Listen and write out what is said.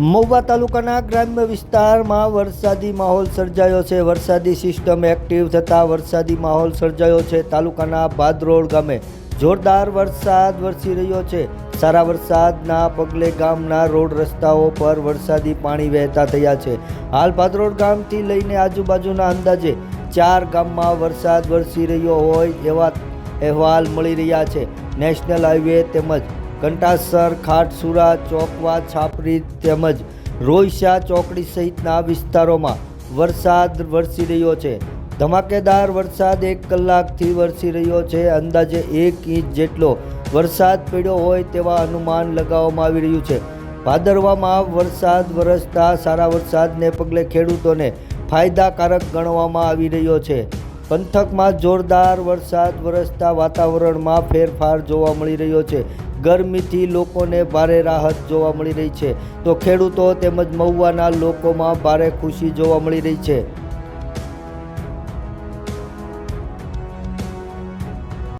મહુવા તાલુકાના ગ્રામ્ય વિસ્તારમાં વરસાદી માહોલ સર્જાયો છે. વરસાદી સિસ્ટમ એક્ટિવ થતાં વરસાદી માહોલ સર્જાયો છે. તાલુકાના ભાદરોડ ગામે જોરદાર વરસાદ વરસી રહ્યો છે. સારા વરસાદના પગલે ગામના રોડ રસ્તાઓ પર વરસાદી પાણી વહેતા થયા છે. હાલ ભાદરોડ ગામથી લઈને આજુબાજુના અંદાજે ચાર ગામમાં વરસાદ વરસી રહ્યો હોય એવા અહેવાલ મળી રહ્યા છે. નેશનલ હાઈવે તેમજ કંટાસર ખાટસુરા, ચોકવા, છાપરી તેમજ રોઈશા ચોકડી સહિતના વિસ્તારોમાં વરસાદ વરસી રહ્યો છે. ધમાકેદાર વરસાદ એક કલાકથી વરસી રહ્યો છે. અંદાજે એક ઇંચ જેટલો વરસાદ પડ્યો હોય તેવા અનુમાન લગાવવામાં આવી રહ્યું છે. ભાદરવામાં વરસાદ વરસતા સારા વરસાદને પગલે ખેડૂતોને ફાયદાકારક ગણવામાં આવી રહ્યો છે. પંથકમાં જોરદાર વરસાદ વરસતા વાતાવરણમાં ફેરફાર જોવા મળી રહ્યો છે. ગરમીથી લોકોને ભારે રાહત જોવા મળી રહી છે. તો ખેડૂતો તેમજ મહુવાના લોકોમાં ભારે ખુશી જોવા મળી રહી છે.